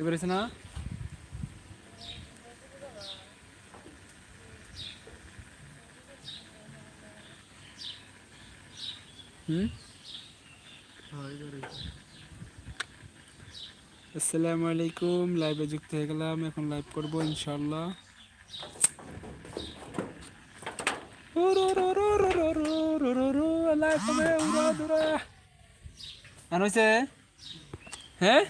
এবার না? আসসালামু আলাইকুম লাইভে যুক্ত হয়ে গেলাম এখন লাইভ করব ইনশাল্লাহ আর হ্যাঁ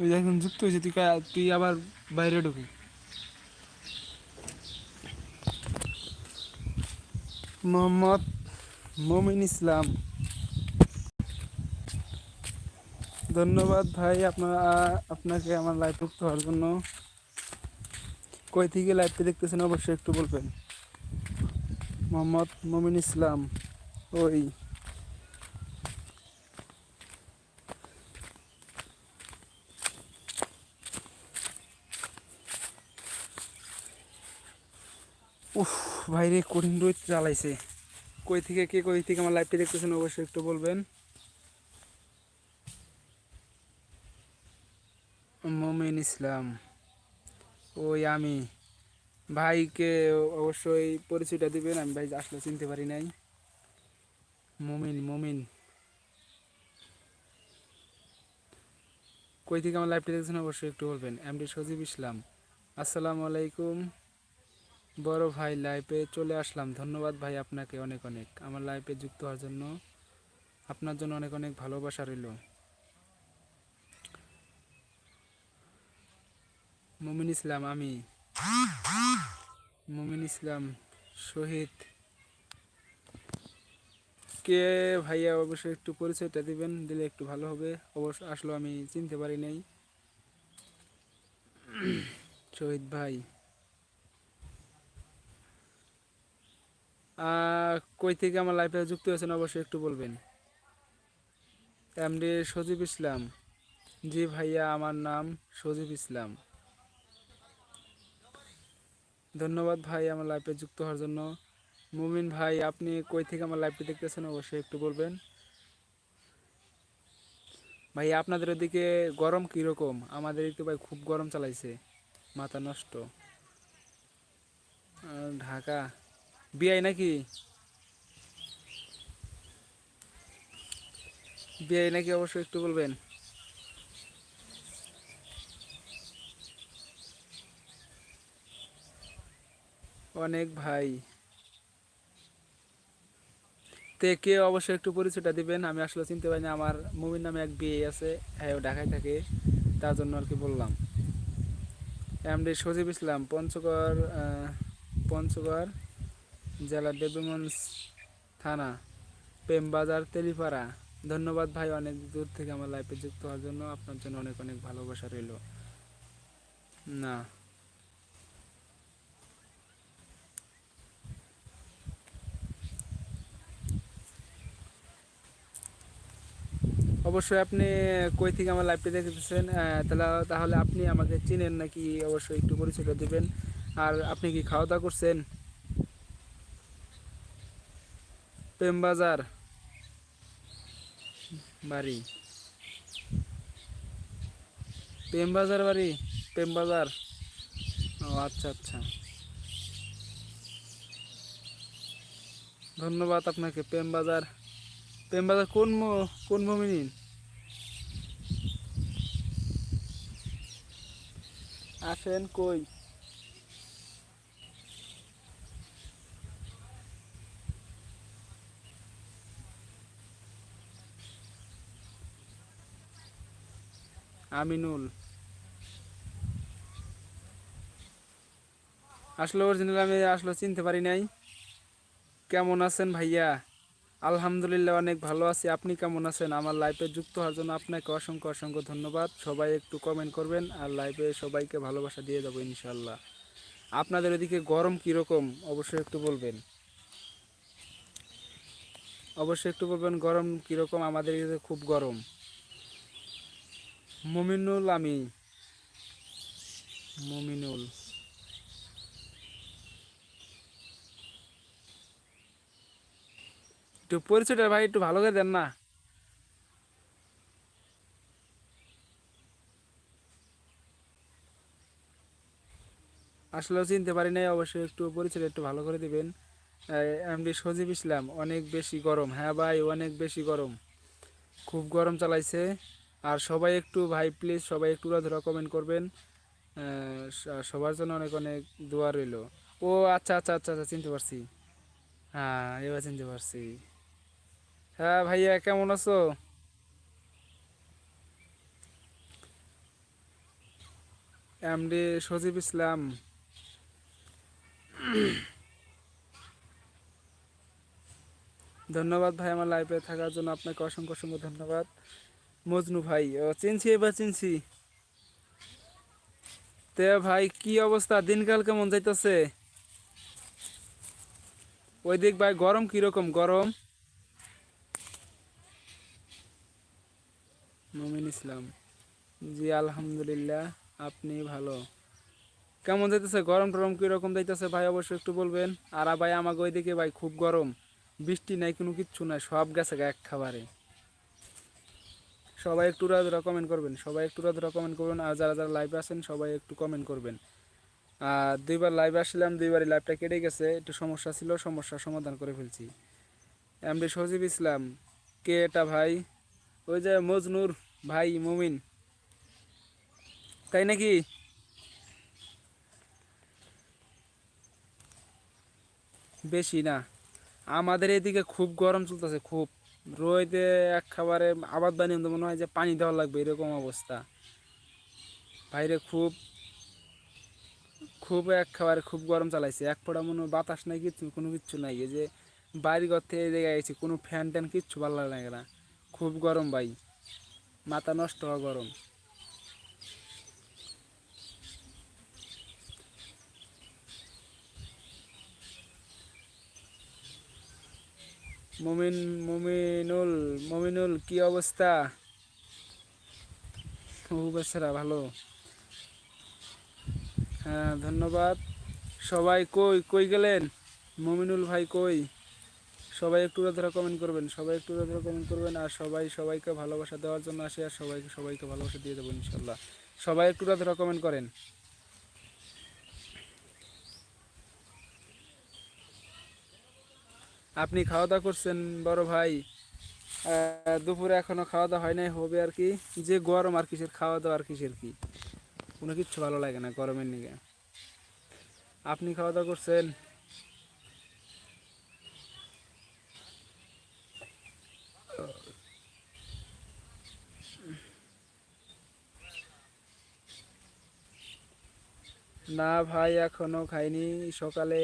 ওই যে এখন যুক্ত হয়েছে, তুই তুই আবার বাইরে ঢুকি। মোহাম্মদ মমিন ইসলাম। ধন্যবাদ ভাই, আপনার আপনাকে আমার লাইভ যুক্ত হওয়ার জন্য। কই থেকে লাইভটি দেখতেছেন, অবশ্যই একটু বলবেন। মোহাম্মদ মমিন ইসলাম, ওই। উফ ভাইরে কঠিন রোদ জ্বালাইছে কই থেকে কে, কই থেকে আমার লাইভটি দেখতেছেন, অবশ্যই একটু বলবেন। মমিন ইসলাম। ওই আমি। ভাইকে অবশ্যই পরিচয়টা দিবেন, আমি ভাই আসলে চিনতে পারি নাই। মমিন মমিন। কই থেকে আমার লাইভটি দেখতেছেন, অবশ্যই একটু বলবেন। এমডি সজীব ইসলাম। আসসালামু আলাইকুম। বড় ভাই লাইভে চলে আসলাম। ধন্যবাদ ভাই আপনাকে অনেক অনেক। আমার লাইভে যুক্ত হওয়ার জন্য আপনার জন্য অনেক অনেক ভালোবাসা রইল। মুমিন ইসলাম, আমি। মুমিন ইসলাম, শহীদ। কে ভাইয়া অবশ্যই একটু পরিচয়টা দিবেন, দিলে একটু ভালো হবে। অবশ্য আসলে আমি চিনতে পারি নাই। শহীদ ভাই। কই থেকে আমার লাইফে যুক্ত হয়েছেন অবশ্যই একটু বলবেন। এমডি সজীব ইসলাম। জি ভাইয়া, আমার নাম সজীব ইসলাম। ধন্যবাদ ভাই আমার লাইফে যুক্ত হওয়ার জন্য। মুমিন ভাই, আপনি কই থেকে আমার লাইভটি দেখতেছেন অবশ্যই একটু বলবেন। ভাই আপনাদের ওদিকে গরম কীরকম? আমাদের একটু ভাই খুব গরম চালাইছে, মাথা নষ্ট। ঢাকা। বিআই নাকি? বিআই নাকি অবশ্যই একটু বলবেন। অনেক ভাই। তে কে অবশ্যই একটু পরিচয়টা দিবেন, আমি আসলে চিনতে পারি না, আমার মুভির নামে এক বিয়ে আছে হ্যাঁ ও ঢাকায় থাকে, তার জন্য আর কি বললাম। এমডি সজীব ইসলাম, পঞ্চগড় পঞ্চগড় জেলা দেবীগঞ্জ থানা প্রেমবাজার তেলিপাড়া। ধন্যবাদ ভাই অনেক দূর থেকে আমার লাইফে যুক্ত হওয়ার জন্য। আপনার জন্য অনেক অনেক ভালোবাসা রইল। না। অবশ্যই আপনি কই থেকে আমার লাইভটি দেখতেছেন আহ, তাহলে তাহলে আপনি আমাকে চিনেন নাকি? অবশ্যই একটু পরিচয়টা দিবেন। আর আপনি কি খাওয়া দাওয়া করছেন? প্রেমবাজার, বাড়ি। প্রেমবাজার বাড়ি, প্রেমবাজার। ও আচ্ছা আচ্ছা। ধন্যবাদ আপনাকে, প্রেমবাজার। প্রেমবাজার কোন কোন মমিনিন আসেন কই? আমিনুল। আসলে অরিজিনাল, আমি আসলে চিনতে পারি নাই। কেমন আছেন ভাইয়া? আলহামদুলিল্লাহ অনেক ভালো আছি। আপনি কেমন আছেন? আমার লাইফে যুক্ত হওয়ার জন্য আপনাকে অসংখ্য অসংখ্য ধন্যবাদ। সবাই একটু কমেন্ট করবেন, আর লাইফে সবাইকে ভালোবাসা দিয়ে দেবো ইনশাল্লাহ আপনাদের ওদিকে গরম কীরকম? অবশ্যই একটু বলবেন। অবশ্যই একটু বলবেন, গরম কীরকম? আমাদের খুব গরম। মমিনুল আমি। মমিনুল। একটু পরিচয়টা ভাই, একটু ভালো করে দেন না। আসলে চিনতে পারি নাই, অবশ্যই একটু পরিচয় একটু ভালো করে দিবেন। এমডি সজীব ইসলাম, অনেক বেশি গরম। হ্যাঁ ভাই, অনেক বেশি গরম। খুব গরম চালাইছে। আর সবাই একটু ভাই প্লিজ সবাই একটু ধরা কমেন্ট করবেন। সবার জন্য অনেক অনেক দোয়া রইল। ও আচ্ছা আচ্ছা আচ্ছা আচ্ছা চিনতে পারছি। হ্যাঁ এবার চিনতে পারছি। হ্যাঁ ভাইয়া, কেমন আছো? এমডি সজীব ইসলাম। ধন্যবাদ ভাই, আমার লাইফে থাকার জন্য আপনাকে অসংখ্য অসংখ্য ধন্যবাদ। মজনু ভাই, ও চিনছি এবার চিনছি। তে ভাই, কি অবস্থা? দিনকাল কেমন যাইতেছে? ওই দিক ভাই, গরম কীরকম? গরম? মমিন ইসলাম। জি, আলহামদুলিল্লাহ, আপনি ভালো। কেমন যাইতেছে? গরম টরম কীরকম যাইতেছে? ভাই, অবশ্যই একটু বলবেন। আর ভাই আমাকে ওইদিকে ভাই, খুব গরম। বৃষ্টি নাই, কোনো কিচ্ছু নাই, সব গেছে এক খাবারে। সবাই একটু রাধরা কমেন্ট করবেন, সবাই একটু রাধরা কমেন্ট করবেন, আর যারা যারা লাইভে আছেন, সবাই একটু কমেন্ট করবেন। আর দুইবার লাইভে আসলাম, দুইবারই লাইভটা কেটে গেছে, একটু সমস্যা ছিল, সমস্যার সমাধান করে ফেলছি। এমডি সজিব ইসলাম, কে এটা ভাই? ওই যে মজনুর ভাই, মুমিন। তাই নাকি? বেশি না। আমাদের এদিকে খুব গরম চলতেছে, খুব। রোদে এক খাবারে আবাদ বানিয়ে মনে হয় যে পানি দেওয়া লাগবে, এরকম অবস্থা। বাইরে খুব খুব এক খাবারে খুব গরম চালাইছে। এক ফোটা মনে বাতাস নাই, কিচ্ছু কোনো কিচ্ছু নাই। এই যে বাড়ি ঘর থেকে এই জায়গায় গেছি কোনো ফ্যান ট্যান কিচ্ছু ভালো লাগে না। খুব গরম ভাই। মাথা নষ্ট হওয়া গরম। মমিন, মমিনুল মমিনুল, কি অবস্থা? বেচারা, ভালো। হ্যাঁ ধন্যবাদ। সবাই কই কই গেলেন? মমিনুল ভাই কই? সবাই একটু ধরা কমেন্ট করবেন, সবাই একটু ধরা কমেন্ট করবেন, আর সবাই সবাইকে ভালোবাসা দেওয়ার জন্য আসে, আর সবাইকে সবাইকে ভালোবাসা দিয়ে দেবো, ইনশাল্লাহ। সবাই একটু ধরা কমেন্ট করেন। আপনি খাওয়া দাওয়া করছেন, বড় ভাই। দুপুরে এখনও খাওয়া দাওয়া হয় নাই, হবে আর কি। যে গরম আর কিসের খাওয়া দাওয়া আর কিসের কি? কোনো কিচ্ছু ভালো লাগে না গরমের নিগে। আপনি খাওয়া দাওয়া করছেন? না ভাই, এখনও খাইনি। সকালে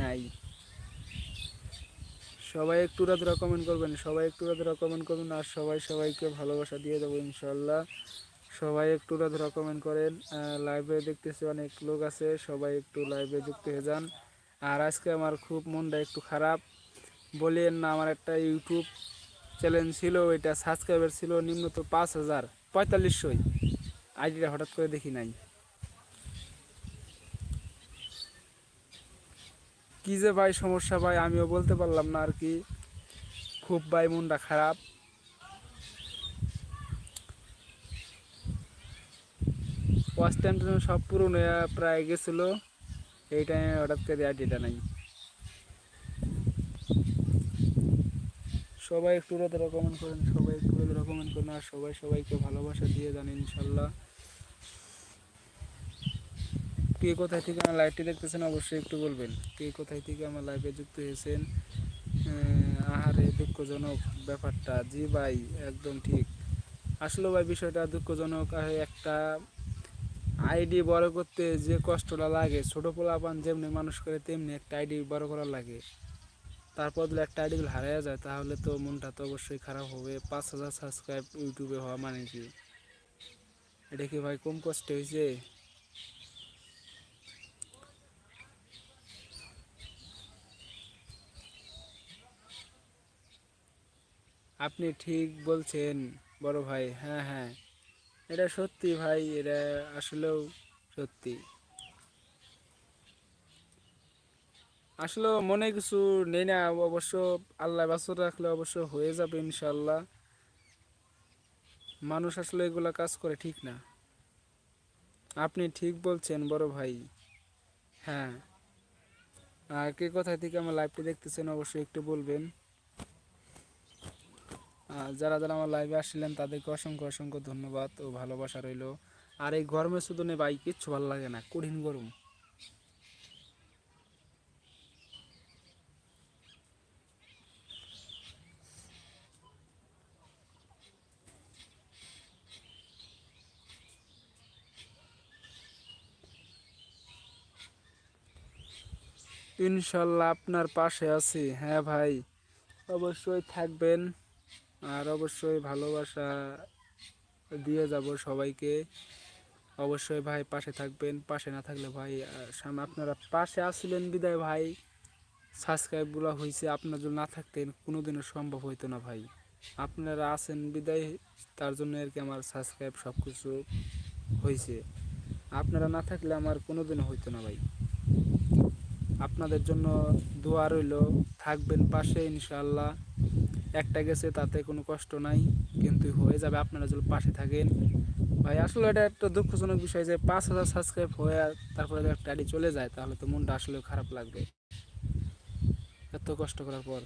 নাই। সবাই একটু রাতরা কমেন্ট করবেন, সবাই একটু রাতরা কমেন্ট করবেন আর সবাই সবাইকে ভালোবাসা দিয়ে দেবো ইনশাল্লাহ। সবাই একটু রাতরা কমেন্ট করেন লাইভে দেখতেছি অনেক লোক আছে, সবাই একটু লাইভে যুক্ত হয়ে যান। আর আজকে আমার খুব মনটা একটু খারাপ। বলেন না, আমার একটা ইউটিউব চ্যানেল ছিল, ওইটা সাবস্ক্রাইবার ছিল নিম্নত পাঁচ হাজার, পঁয়তাল্লিশশোই। আইডিটা হঠাৎ করে দেখি নাই। কি যে ভাই সমস্যা ভাই, আমিও বলতে পারলাম না আর কি। খুব ভাই মনটা খারাপ। ওয়াচ টাইম সব হয়ে প্রায় গেছিল। এই টাইমে হঠাৎ করে আইডিটা নাই। সবাই একটু রোদের কমেন্ট করেন, সবাই একটু রোদের কমেন্ট করেন, আর সবাই সবাইকে ভালোবাসা দিয়ে যান ইনশাল্লাহ। কে কোথায় থেকে আমার লাইভটি দেখতেছেন অবশ্যই একটু বলবেন। কে কোথায় থেকে আমার লাইভে যুক্ত হয়েছেন আহারে দুঃখজনক ব্যাপারটা, জি ভাই, একদম ঠিক। আসলে ভাই, বিষয়টা দুঃখজনক আর একটা আইডি বড় করতে যে কষ্টটা লাগে, ছোট পোলাপান যেমনি মানুষ করে, তেমনি একটা আইডি বড় করা লাগে। তারপর যদি একটা আইডি হারিয়ে যায়, তাহলে তো মনটা তো অবশ্যই খারাপ হবে। পাঁচ হাজার সাবস্ক্রাইব ইউটিউবে হওয়া মানে কি? এটা কি ভাই কম কষ্ট হয়েছে? আপনি ঠিক বলছেন, বড় ভাই। হ্যাঁ হ্যাঁ। এটা সত্যি ভাই, এটা আসলেও সত্যি। আসলে মনে কিছু নেই না, অবশ্য আল্লাহ বাসর রাখলে অবশ্য হয়ে যাবে ইনশাল্লাহ মানুষ আসলে এগুলা কাজ করে ঠিক না। আপনি ঠিক বলছেন, বড় ভাই। হ্যাঁ। আর কে কোথায় থেকে আমার লাইভটি দেখতেছেন, অবশ্যই একটু বলবেন। যারা যারা আমার লাইভে আসছিলেন, তাদেরকে অসংখ্য অসংখ্য ধন্যবাদ ও ভালোবাসা রইল। আর এই গরমে শুধু নেই বাইক কিচ্ছু ভালো লাগে না, কঠিন গরম। ইনশাল্লাহ আপনার পাশে আছি। হ্যাঁ ভাই, অবশ্যই থাকবেন। আর অবশ্যই ভালোবাসা দিয়ে যাব সবাইকে। অবশ্যই ভাই পাশে থাকবেন, পাশে না থাকলে ভাই আপনারা পাশে আসছিলেন বিদায় ভাই। সাবস্ক্রাইবগুলো হয়েছে আপনার জন্য না থাকতেন কোনোদিনও সম্ভব হইতো না ভাই। আপনারা আছেন বিদায়, তার জন্য আর কি আমার সাবস্ক্রাইব সব কিছু হয়েছে আপনারা না থাকলে আমার কোনোদিনও হইতো না ভাই। আপনাদের জন্য দোয়া রইল, থাকবেন পাশে ইনশাল্লাহ একটা গেছে, তাতে কোনো কষ্ট নাই, কিন্তু হয়ে যাবে। আপনারা যদি পাশে থাকেন। ভাই, আসলে এটা একটা দুঃখজনক বিষয় যে পাঁচ হাজার সাবস্ক্রাইব হয়ে তারপরে একটা আইডি চলে যায়, তাহলে তো মনটা আসলে খারাপ লাগবে। এত কষ্ট করার পর।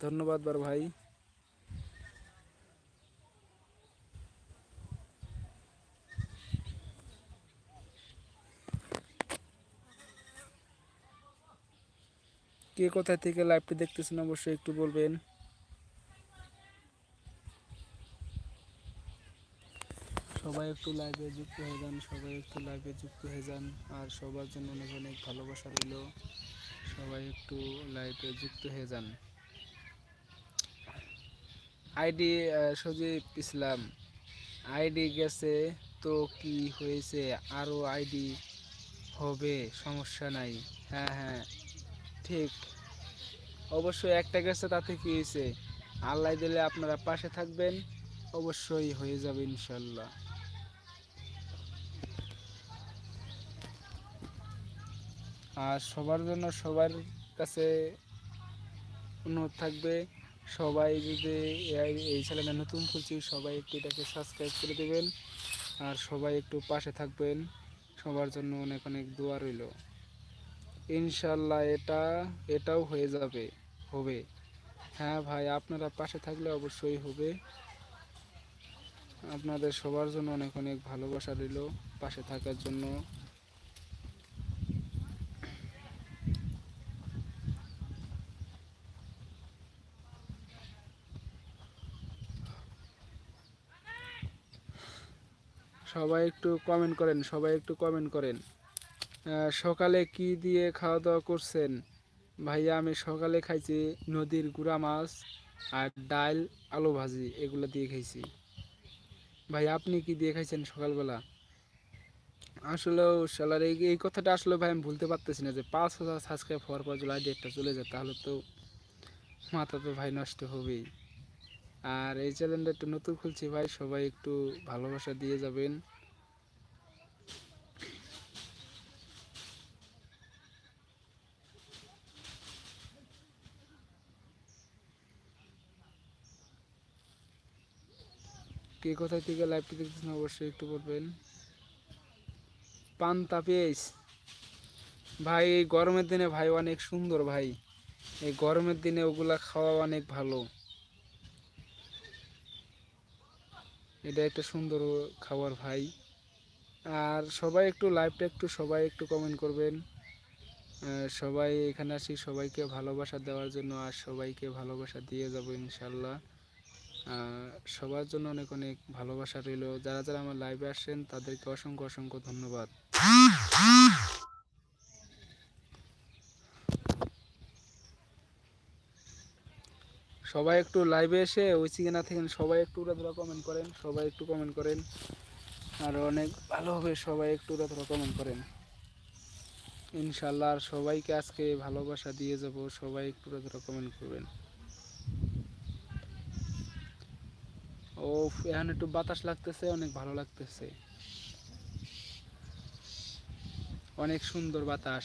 ধন্যবাদ বার ভাই। কে কোথা থেকে লাইভটি দেখতেছেন অবশ্যই একটু বলবেন। সবাই একটু লাইভে যুক্ত হয়ে যান, সবাই একটু লাইভে যুক্ত হয়ে যান, আর সবার জন্য অনেক অনেক ভালোবাসা রইল। সবাই একটু লাইভে যুক্ত হয়ে যান। আইডি সজীব ইসলাম। আইডি গেছে তো কি হয়েছে? আরও আইডি হবে, সমস্যা নাই। হ্যাঁ হ্যাঁ। ঠিক। অবশ্যই একটা গেছে তাতে কি হয়েছে? আল্লাহ দিলে আপনারা পাশে থাকবেন, অবশ্যই হয়ে যাবে ইনশাল্লাহ আর সবার জন্য সবার কাছে অনুরোধ থাকবে, সবাই যদি এই- এই নতুন খুলছি, সবাই একটু এটাকে সাবস্ক্রাইব করে দেবেন। আর সবাই একটু পাশে থাকবেন, সবার জন্য অনেক অনেক দোয়া রইল। ইনশাল্লাহ এটা, এটাও হয়ে যাবে, হবে। হ্যাঁ ভাই, আপনারা পাশে থাকলে অবশ্যই হবে। আপনাদের সবার জন্য অনেক অনেক ভালোবাসা রইল পাশে থাকার জন্য। সবাই একটু কমেন্ট করেন, সবাই একটু কমেন্ট করেন। সকালে কি দিয়ে খাওয়া দাওয়া করছেন? ভাইয়া, আমি সকালে খাইছি নদীর গুড়া মাছ আর ডাল আলু ভাজি, এগুলো দিয়ে খাইছি। ভাই আপনি কি দিয়ে খাইছেন সকালবেলা? আসলে সালার এই কথাটা আসলে ভাই আমি ভুলতে পারতেছি না যে পাঁচ হাজার সাবস্ক্রাইব হওয়ার পর যদি ডেটটা চলে যায়, তাহলে তো মাথা তো ভাই নষ্ট হবেই। আর এই চ্যানেলটা একটু নতুন খুলছি ভাই, সবাই একটু ভালোবাসা দিয়ে যাবেন। কে কোথায় থেকে লাইভটি দেখতেছেন অবশ্যই একটু বলবেন। পান্তা পেঁয়াজ ভাই, এই গরমের দিনে ভাই অনেক সুন্দর ভাই। এই গরমের দিনে ওগুলা খাওয়া অনেক ভালো। এটা একটা সুন্দর খাবার ভাই। আর সবাই একটু লাইভটা একটু সবাই একটু কমেন্ট করবেন। সবাই এখানে আসি, সবাইকে ভালোবাসা দেওয়ার জন্য আর সবাইকে ভালোবাসা দিয়ে যাব ইনশাল্লাহ। সবার জন্য অনেক অনেক ভালোবাসা রইল। যারা যারা আমার লাইভে আসছেন, তাদেরকে অসংখ্য অসংখ্য ধন্যবাদ। সবাই একটু লাইভে এসে ওই চিকেনা থেকে সবাই একটু উড়া ধরা কমেন্ট করেন, সবাই একটু কমেন্ট করেন। আর অনেক ভালো হবে সবাই একটু উড়া ধরা কমেন্ট করেন। ইনশাল্লাহ আর সবাইকে আজকে ভালোবাসা দিয়ে যাব, সবাই একটু উড়া ধরা কমেন্ট করবেন। ও এখন একটু বাতাস লাগতেছে, অনেক ভালো লাগতেছে। অনেক সুন্দর বাতাস।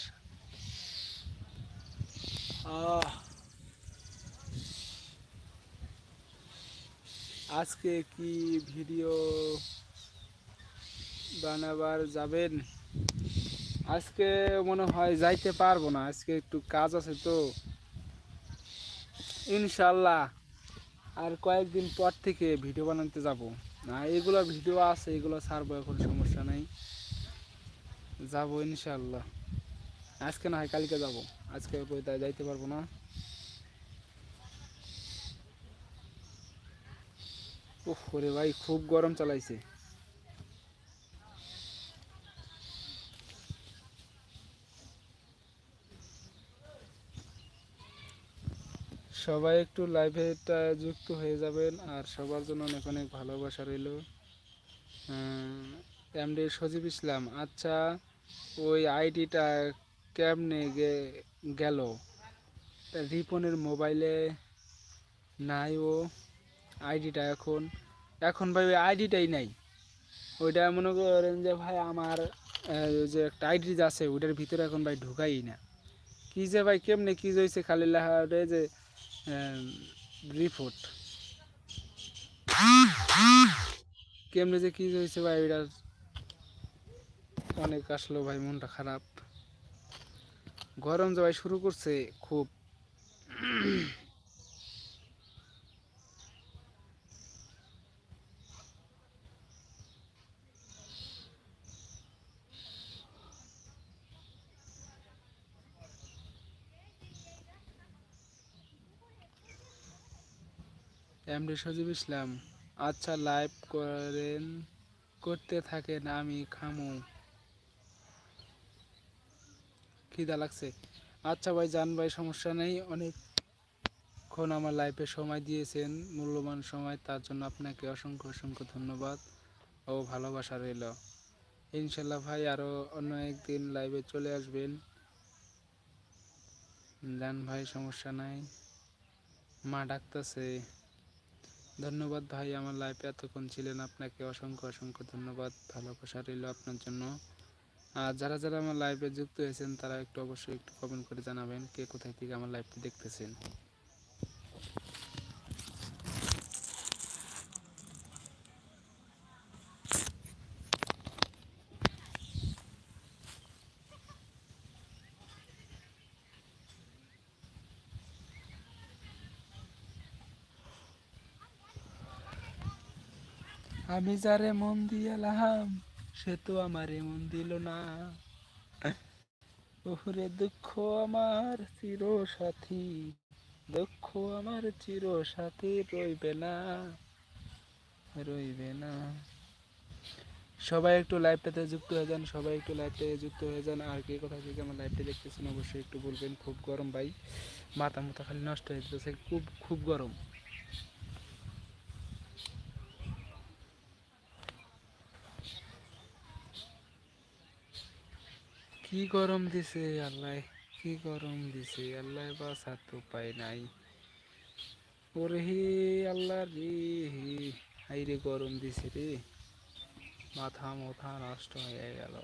আজকে কি ভিডিও বানাবার যাবেন? আজকে মনে হয় যাইতে পারব না, আজকে একটু কাজ আছে তো। ইনশাল্লাহ। আর কয়েকদিন পর থেকে ভিডিও বানাতে যাব। না, এগুলো ভিডিও আছে, এগুলো ছাড়বো, এখন সমস্যা নেই। যাব ইনশাল্লাহ আজকে না হয় কালকে যাব। আজকে কোথায় যাইতে পারব না। ওরে ভাই, খুব গরম চালাইছে। সবাই একটু লাইভেটা যুক্ত হয়ে যাবেন আর সবার জন্য অনেক অনেক ভালোবাসা রইল। এমডি সজীব ইসলাম আচ্ছা ওই আইডিটা কেমনে গেল? রিপনের মোবাইলে নাই ও আইডিটা এখন। এখন ভাই ওই আইডিটাই নাই। ওইটা মনে করেন যে ভাই আমার যে একটা আইডি আছে, ওইটার ভিতরে এখন ভাই ঢুকাই না। কি যে ভাই কেমনে, কি হয়েছে খালি লেখা যে রিপোর্ট কেমনে যে কি হয়েছে ভাই ওইটার অনেক আসলো ভাই, মনটা খারাপ। গরম যে ভাই শুরু করছে, খুব এমডি সজীব ইসলাম। আচ্ছা লাইভ করেন, করতে থাকেন, আমি খামু। খিদা লাগছে। আচ্ছা ভাই, জান ভাই, সমস্যা নেই। অনেকক্ষণ আমার লাইফে সময় দিয়েছেন, মূল্যবান সময়, তার জন্য আপনাকে অসংখ্য অসংখ্য ধন্যবাদ ও ভালোবাসা রইল। ইনশাল্লাহ ভাই আরও অন্য একদিন লাইভে চলে আসবেন। জান ভাই, সমস্যা নাই। মা ডাকতেছে। ধন্যবাদ ভাই, আমার লাইফে এতক্ষণ ছিলেন আপনাকে অসংখ্য অসংখ্য ধন্যবাদ ভালোবাসা রইল আপনার জন্য। আর যারা যারা আমার লাইফে যুক্ত হয়েছেন, তারা একটু অবশ্যই একটু কমেন্ট করে জানাবেন, কে কোথায় থেকে আমার লাইফটি দেখতেছেন। আমি যারে মন দিয়ালাম, সে তো আমারে মন দিল না। ওরে দুঃখ আমার চির সাথী দুঃখ আমার চির সাথী রইবে না রইবে না। সবাই একটু লাইভটাতে যুক্ত হয়ে যান, সবাই একটু লাইভটাতে যুক্ত হয়ে যান। আর কে কথা থেকে আমার লাইভটা দেখতেছেন, অবশ্যই একটু বলবেন, খুব গরম ভাই। মাথা মাথা খালি নষ্ট হয়ে যেতেছে খুব খুব গরম। কি গরম দিছে আল্লাহ, কি গরম দিছে। আল্লাহ বাসার তো উপায় নাই। ওরে হে আল্লাহ রে হাই রে গরম দিছে রে। মাথা মাথা নষ্ট হয়ে গেল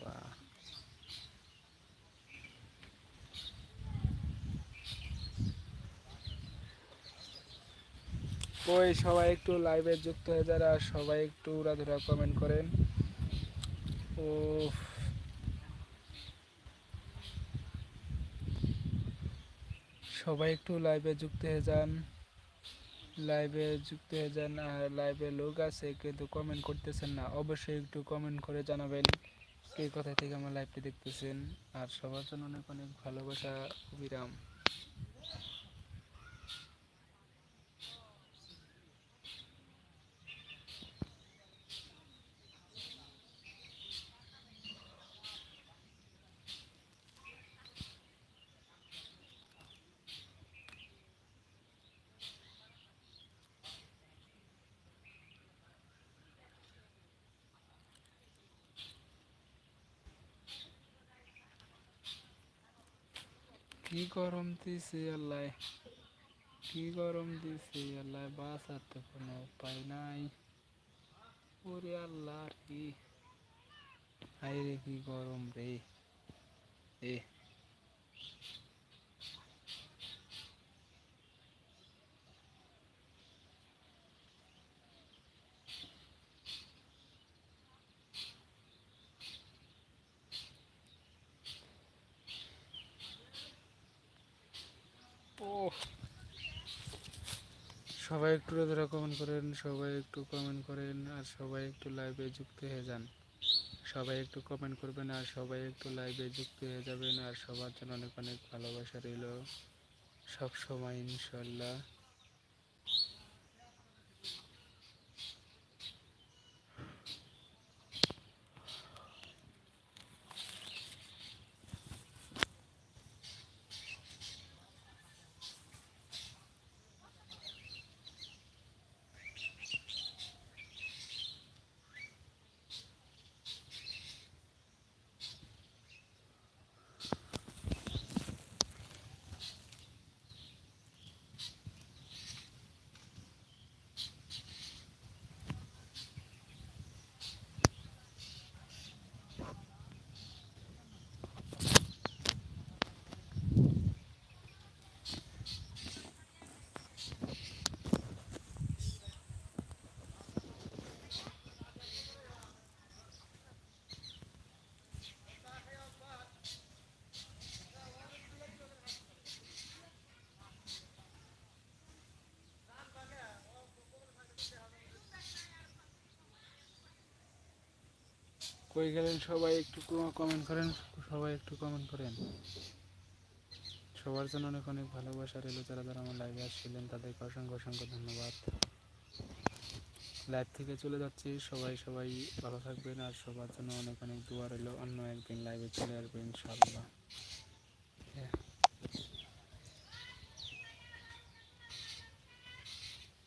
ওই সবাই একটু লাইভে যুক্ত হয়ে যারা, সবাই একটু উড়াধুরা কমেন্ট করেন। ও সবাই একটু লাইভে যুক্ত হয়ে যান। লাইভে যুক্ত হয়ে যান আর লাইভে লোক আছে, কিন্তু কমেন্ট করতেছেন না। অবশ্যই একটু কমেন্ট করে জানাবেন কে কোথা থেকে আমার লাইভটি দেখতেছেন। আর সবার জন্য অনেক অনেক ভালোবাসা অবিরাম কি গরম দিছে আল্লাহ? কি গরম দিছে আল্লাহ? বাসার তো কোনো উপায় নাই। ওরে আল্লাহ কি? হাই রে কি গরম রে। এ ও সবাই একটু রোদরা কমেন্ট করেন, সবাই একটু কমেন্ট করেন, আর সবাই একটু লাইভে যুক্ত হয়ে যান। সবাই একটু কমেন্ট করবেন, আর সবাই একটু লাইভে যুক্ত হয়ে যাবেন, আর সবার জন্য অনেক অনেক ভালোবাসা রইল। সব সময় ইনশাল্লাহ। কই গেলেন সবাই? একটু কমেন্ট করেন। সবাই একটু কমেন্ট করেন। সবার জন্য অনেক অনেক ভালোবাসা রইল যারা যারা আমার লাইভে আসছিলেন। তাদেরকে অসংখ্য অসংখ্য ধন্যবাদ। লাইভ থেকে চলে যাচ্ছি। সবাই সবাই ভালো থাকবেন। আর সবার জন্য অনেক অনেক দোয়া রইল। অন্য একদিন লাইভে চলে আসবেন ইনশাআল্লাহ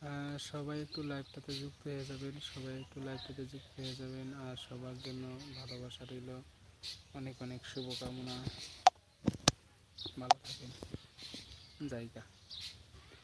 হ্যাঁ। আহ, সবাই একটু লাইভটাতে যুক্ত হয়ে যাবেন সবাই একটু লাইভটাতে যুক্ত হয়ে যাবেন আর সবার জন্য ভালোবাসা রইল। অনেক অনেক শুভকামনা। ভালো থাকেন। জায়গা।